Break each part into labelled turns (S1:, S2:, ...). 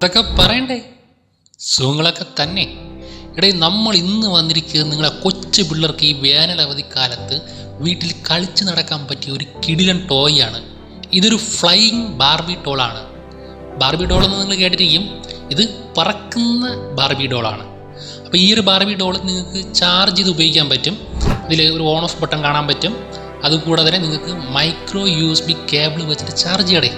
S1: ഇതൊക്കെ പറയണ്ടേ? സുഖങ്ങളൊക്കെ തന്നെ. ഇടയിൽ നമ്മൾ ഇന്ന് വന്നിരിക്കുന്നത് നിങ്ങളെ കൊച്ചു പിള്ളേർക്ക് ഈ വേനൽ അവധിക്കാലത്ത് വീട്ടിൽ കളിച്ചു നടക്കാൻ പറ്റിയ ഒരു കിടിലൻ ആണ്. ഇതൊരു ഫ്ലൈയിങ് ബാർബി ടോളാണ് ബാർബി ഡോൾ എന്ന് നിങ്ങൾ കേട്ടിരിക്കും. ഇത് പറക്കുന്ന ബാർബി ഡോളാണ് അപ്പോൾ ഈ ഒരു ബാർബി ഡോൾ നിങ്ങൾക്ക് ചാർജ് ചെയ്ത് ഉപയോഗിക്കാൻ പറ്റും. ഇതിൽ ഒരു ഓൺ ഓഫ് ബട്ടൺ കാണാൻ പറ്റും. അതുകൂടാതെ നിങ്ങൾക്ക് micro U S B cable വെച്ചിട്ട് ചാർജ് ചെയ്യടേ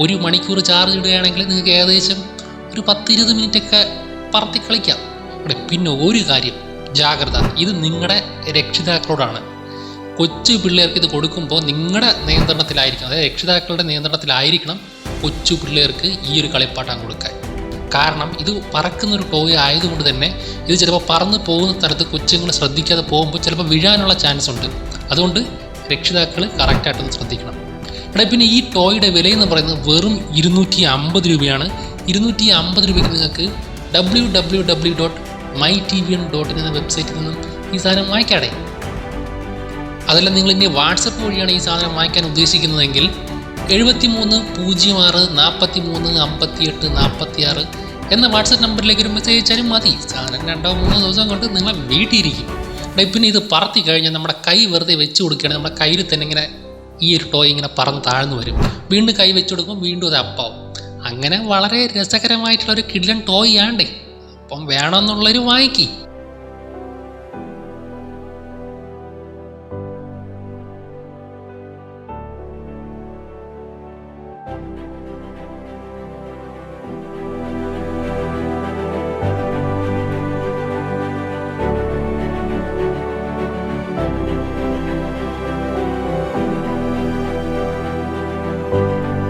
S1: ഒരു മണിക്കൂർ ചാർജ് ഇടുകയാണെങ്കിൽ നിങ്ങൾക്ക് ഏകദേശം ഒരു പത്ത് ഇരുപത് മിനിറ്റൊക്കെ പറത്തി കളിക്കാം. അവിടെ പിന്നെ ഒരു കാര്യം. ജാഗ്രത. ഇത് നിങ്ങളുടെ രക്ഷിതാക്കളോടാണ്. കൊച്ചു പിള്ളേർക്ക് ഇത് കൊടുക്കുമ്പോൾ നിങ്ങളുടെ നിയന്ത്രണത്തിലായിരിക്കണം. അതായത് രക്ഷിതാക്കളുടെ നിയന്ത്രണത്തിലായിരിക്കണം കൊച്ചു പിള്ളേർക്ക് ഈ ഒരു കളിപ്പാട്ടം കൊടുക്കാൻ. കാരണം ഇത് പറക്കുന്ന ഒരു ടോയ് ആയതുകൊണ്ട് തന്നെ ഇത് ചിലപ്പോൾ പറന്ന് പോകുന്ന സ്ഥലത്ത് കൊച്ചുങ്ങൾ ശ്രദ്ധിക്കാതെ പോകുമ്പോൾ ചിലപ്പോൾ വീഴാനുള്ള ചാൻസ് ഉണ്ട് അതുകൊണ്ട് രക്ഷിതാക്കൾ കറക്റ്റായിട്ടൊന്ന് ശ്രദ്ധിക്കണം. എടാ പിന്നെ ഈ ടോയുടെ വില എന്ന് പറയുന്നത് വെറും ഇരുന്നൂറ്റി അമ്പത് രൂപയാണ്. ഇരുന്നൂറ്റി അമ്പത് രൂപയ്ക്ക് നിങ്ങൾക്ക് W W W dot my T V N dot in എന്ന വെബ്സൈറ്റിൽ നിന്നും ഈ സാധനം വാങ്ങിക്കാടേ. അതല്ല നിങ്ങൾ ഇനി വാട്സപ്പ് വഴിയാണ് ഈ സാധനം വാങ്ങിക്കാൻ ഉദ്ദേശിക്കുന്നതെങ്കിൽ എഴുപത്തി മൂന്ന് പൂജ്യം ആറ് നാൽപ്പത്തി മൂന്ന് അമ്പത്തി എട്ട് നാൽപ്പത്തി ആറ് എന്ന വാട്സപ്പ് നമ്പറിലേക്ക് ഒരു മെസ്സേജ് അയച്ചാലും മതി. സാധനം രണ്ടോ മൂന്നോ ദിവസം കൊണ്ട് നിങ്ങളെ വീട്ടിയിരിക്കും. പിന്നെ ഇത് പറത്തി കഴിഞ്ഞാൽ നമ്മുടെ കൈ വെറുതെ വെച്ച് കൊടുക്കുകയാണെങ്കിൽ നമ്മുടെ കയ്യിൽ തന്നെ ഇങ്ങനെ ഈ ഒരു ടോയ് ഇങ്ങനെ പറന്ന് താഴ്ന്നു വരും. വീണ്ടും കൈ വെച്ച് കൊടുക്കുമ്പോൾ വീണ്ടും അത് അപ്പാവും അങ്ങനെ വളരെ രസകരമായിട്ടുള്ള ഒരു കിടിലൻ ടോയ് ആണ്ടേ. അപ്പം വേണമെന്നുള്ളൊരു വാങ്ങിക്കി.